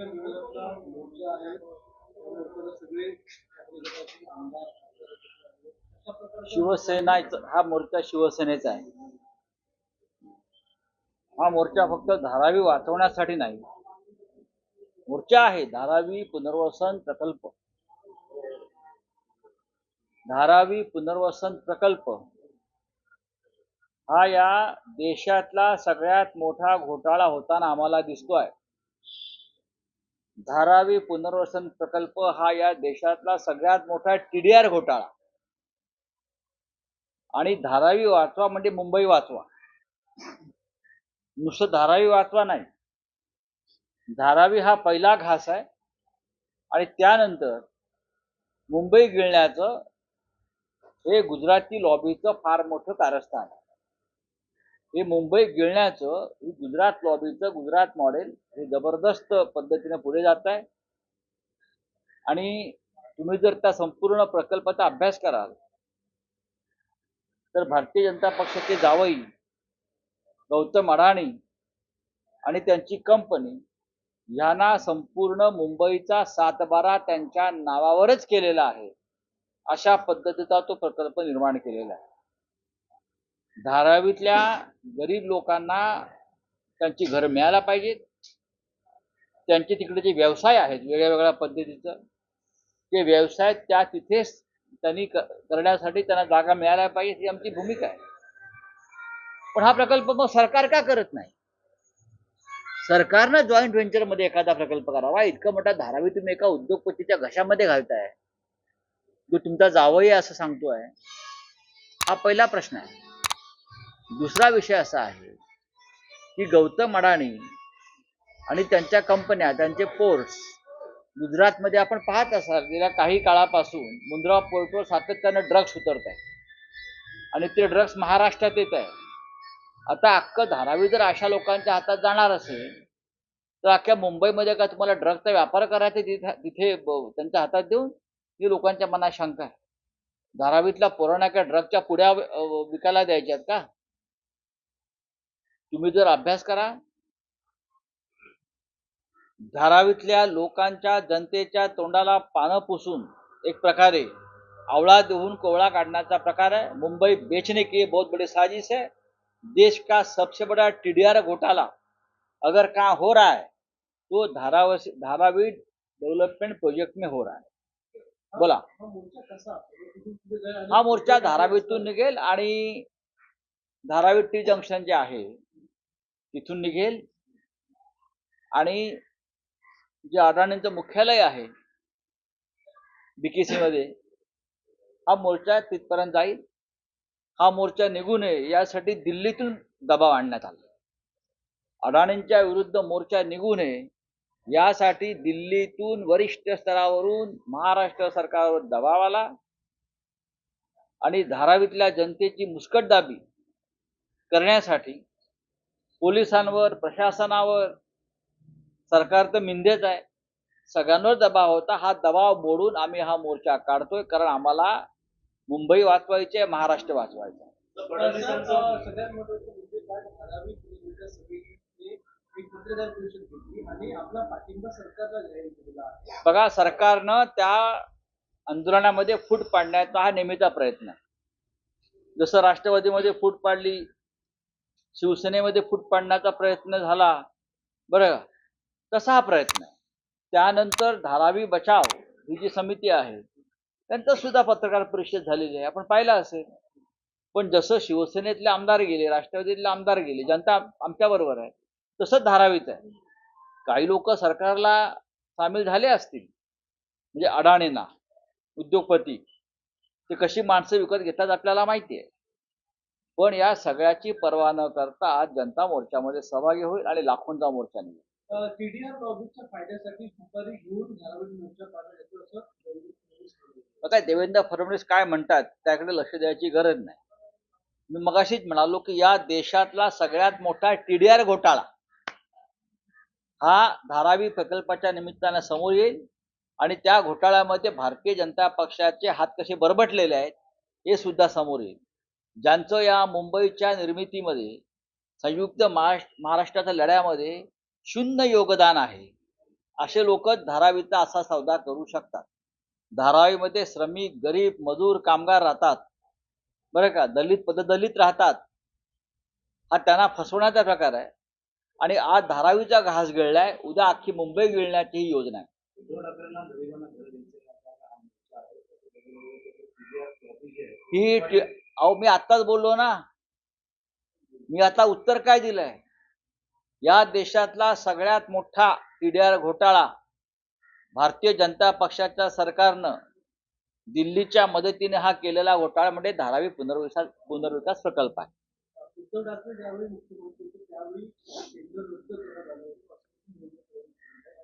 मोर्चा आहे सगळे शिवसेना हा मोर्चा शिवसेनेचा आहे. हा मोर्चा फक्त धारावी वाचवण्यासाठी नाही. मोर्चा आहे धारावी पुनर्वसन प्रकल्प. धारावी पुनर्वसन प्रकल्प. हा या देशातला सगळ्यात मोठा घोटाळा होताना आम्हाला दिसतोय. धारावी पुनर्वसन प्रकल्प हा या देशातला सगळ्यात मोठा टीडीआर घोटाळा. आणि धारावी वाचवा म्हणजे मुंबई वाचवा. नुसतं धारावी वाचवा नाही. धारावी हा पहिला घास आहे. आणि त्यानंतर मुंबई गिळण्याचं हे गुजराती लॉबीचं फार मोठं कारस्थान आहे. हे मुंबई गिळण्याचं गुजरात लॉबीचं गुजरात मॉडेल हे जबरदस्त पद्धतीने पुढे जात आहे. आणि तुम्ही जर त्या संपूर्ण प्रकल्पाचा अभ्यास कराल तर भारतीय जनता पक्षाचे जावई गौतम अडाणी आणि त्यांची कंपनी यांना संपूर्ण मुंबईचा सातबारा त्यांच्या नावावरच केलेला आहे. अशा पद्धतीचा तो प्रकल्प निर्माण केलेला आहे. धारावीतल्या गरीब लोकांना त्यांची घर मिळायला पाहिजेत. त्यांचे तिकडे जे व्यवसाय आहेत वेगळ्या वेगळ्या पद्धतीचं ते व्यवसाय त्या तिथेच त्यांनी करण्यासाठी त्यांना जागा मिळायला पाहिजे ही आमची भूमिका आहे. पण हा प्रकल्प मग सरकार का करत नाही? सरकारनं जॉईंट व्हेंचरमध्ये एखादा प्रकल्प करावा. इतकं मोठा धारावी तुम्ही एका उद्योगपतीच्या घशामध्ये घालताय. जो तुमचा जावई असं सांगतोय. हा पहिला प्रश्न आहे. दुसरा विषय असा आहे की गौतम अडाणी आणि त्यांच्या कंपन्या त्यांचे पोर्ट्स गुजरातमध्ये आपण पाहत असाल गेल्या काही काळापासून मुंद्रा पोर्टवर सातत्यानं ड्रग्स उतरत आहे आणि ते ड्रग्स महाराष्ट्रात येत आहे आता अख्खं धारावी जर अशा लोकांच्या हातात जाणार असेल तर अख्ख्या मुंबईमध्ये का तुम्हाला ड्रगचा व्यापार करायचा तिथे तिथे ब- त्यांच्या हातात देऊन ही लोकांच्या मनात शंका आहे. धारावीतला पोरांना काय ड्रगच्या पुड्या विकायला द्यायच्यात का? तुम्ही जर अभ्यास करा. धारावीतल्या लोकांच्या जनतेच्या तोंडाला पानं पुसून एक प्रकारे आवळा देऊन कोवळा काढण्याचा प्रकार है मुंबई बेचने के बहुत बड़ी साजिश है. देश का सबसे बड़ा टीडीआर घोटाला अगर का हो रहा है तो धारावी धारावी डेव्हलपमेंट प्रोजेक्ट में हो रहा है। बोला। हा मोर्चा धारावीतून निघेल आणि धारावी टी जंक्शन जे आहे तिथून निघेल. आणि जे अडाणींचं मुख्यालय आहे बीकेसी मध्ये हा मोर्चा तिथपर्यंत जाईल. हा मोर्चा निघू नये यासाठी दिल्लीतून दबाव आणण्यात आला. अडाणींच्या विरुद्ध मोर्चा निघू नये यासाठी दिल्लीतून वरिष्ठ स्तरावरून महाराष्ट्र सरकारवर दबाव आला. आणि धारावीतल्या जनतेची मुस्कटदाबी करण्यासाठी पोलिसांवर प्रशासनावर. सरकार तर मिंदेच आहे. सगळ्यांवर दबाव होता. हा दबाव मोडून आम्ही हा मोर्चा काढतोय कारण आम्हाला मुंबई वाचवायची आहे महाराष्ट्र वाचवायचं. आहे. बघा सरकारनं त्या आंदोलनामध्ये फूट पाडण्याचा हा नेहमीचा प्रयत्न जसं राष्ट्रवादीमध्ये फूट पाडली शिवसेनेमध्ये फूट पाडण्याचा प्रयत्न झाला. बरं का? तसा हा प्रयत्न? त्यानंतर धारावी बचाव ही जी समिती आहे त्यांचं सुद्धा पत्रकार परिषद झालेली आहे. आपण पाहिलं असेल. पण जसं शिवसेनेतले आमदार गेले राष्ट्रवादीतले आमदार गेले जनता आमच्याबरोबर आहे तसंच धारावीत आहे. काही लोक सरकारला सामील झाले असतील. म्हणजे अडाणींना उद्योगपती ते कशी माणसं विकत घेतात आपल्याला माहिती आहे. पण या सगळ्याची पर्वा न करता आज जनता मोर्चामध्ये सहभागी होईल आणि लाखोंचा मोर्चा निघेल. आता देवेंद्र फडणवीस काय म्हणतात त्याकडे लक्ष द्यायची गरज नाही. मी मगाशीच म्हणालो की या देशातला सगळ्यात मोठा टीडीआर घोटाळा हा धारावी प्रकल्पाच्या निमित्तानं समोर येईल आणि त्या घोटाळ्यामध्ये भारतीय जनता पक्षाचे हात कसे बरबटलेले आहेत हे सुद्धा समोर येईल. ज्यांचं या मुंबईच्या निर्मितीमध्ये संयुक्त महाराष्ट्र महाराष्ट्राच्या लढ्यामध्ये शून्य योगदान आहे असे लोक धारावीचा असा सौदा करू शकतात. धारावीमध्ये श्रमिक गरीब मजूर कामगार राहतात. बरं का? दलित पददलित राहतात. हा त्यांना फसवण्याचा प्रकार आहे. आणि आज धारावीचा घास गिळलाय उद्या अख्खी मुंबई गिळण्याची ही योजना आहे. ही अहो मी आत्ताच बोललो ना. मी आता उत्तर काय दिलंय? या देशातला सगळ्यात मोठा टीडीआर घोटाळा भारतीय जनता पक्षाच्या सरकारनं दिल्लीच्या मदतीने हा केलेला घोटाळा म्हणजे धारावी पुनर्विकास पुनर्विकास प्रकल्प आहे.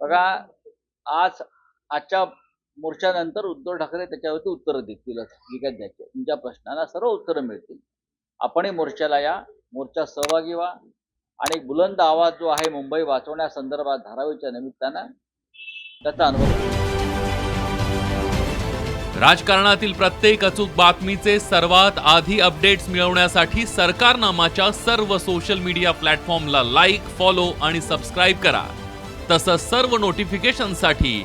बघा आज आजच्या मोर्चानंतर उद्धव ठाकरे त्याच्यावरती उत्तरं देतीलच जी काय द्यायचे तुमच्या प्रश्नाला सर्व उत्तरं मिळतील. आपणही मोर्चाला या मोर्चा सहभागी व्हा. आणि बुलंद आवाज जो आहे मुंबई वाचवण्यासंदर्भात धारावीच्या निमित्तानं त्याचा अनुभव राजकारणातील प्रत्येक अचूक बातमीचे सर्वात आधी अपडेट्स मिळवण्यासाठी सरकारनामाच्या सर्व सोशल मीडिया प्लॅटफॉर्मला लाईक फॉलो आणि सबस्क्राईब करा. तसंच सर्व नोटिफिकेशनसाठी